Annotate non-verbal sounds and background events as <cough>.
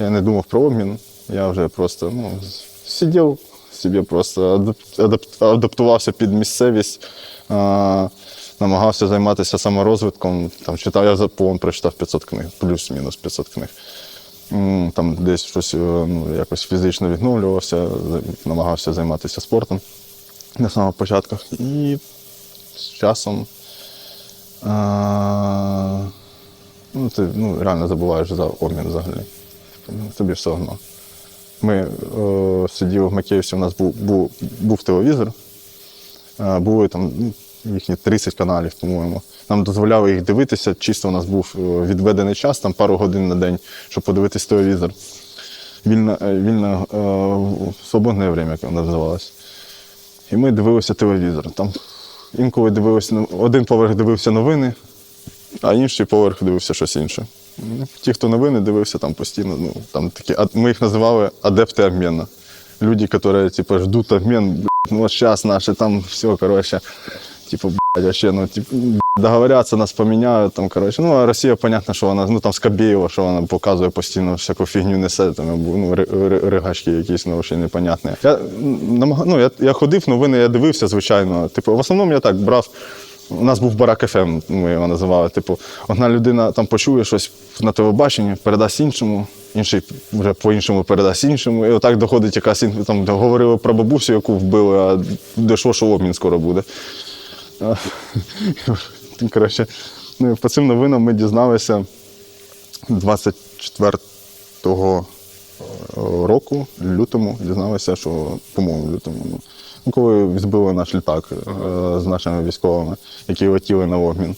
Я не думав про обмін. Я вже просто ну, сидів собі, просто адап- адап- адаптувався під місцевість, а, намагався займатися саморозвитком. Там, читав, я за ПОН прочитав 500 книг, плюс-мінус 500 книг. Там десь щось е, ну, якось фізично відновлювався, намагався займатися спортом на самих початках. І з часом а, ну, ти ну, реально забуваєш за обмін взагалі. Ну, Тобі все одно. Ми е, сиділи в Макіївсі, у нас був, був, був телевізор. Е, були там ну, їхні 30 каналів, по-моєму. Нам дозволяли їх дивитися. Чисто у нас був е, відведений час, там пару годин на день, щоб подивитись телевізор. Вільне, е, вільне е, свободне время, як воно називалось. І ми дивилися телевізор. Там інколи дивилися, ну, один поверх дивився новини, а інший поверх дивився щось інше. Ну, Ті, хто новини дивився, там постійно, ну, там такі, ми їх називали адепти обміну. Люди, які типу, ждуть обмін, ну от зараз наші там все, коротше, типу, блядь, ну, типу, договоряться, нас поміняють, там, коротше. Ну, а Росія, понятно, що вона, ну, там, Скабєєва, що вона показує постійно, всяку фігню несе, там, ну, ри- ри- ригачки якісь, ну, взагалі непонятні. Я, ну, я, я ходив, новини я дивився, звичайно. Типу, в основному я так брав, у нас був барак ФМ, ми його називали. Типу, одна людина там почує щось на телебаченні, передасть іншому, інший вже по-іншому передасть іншому. І отак доходить якась там говорили про бабусю, яку вбили, а дійшло, що обмін скоро буде. <laughs> Коротше, ну, по цим новинам ми дізналися 24 року, лютому, дізналися, що, по-моєму, лютому. Ну, ну, коли збили наш літак е, з нашими військовими, які летіли на обмін.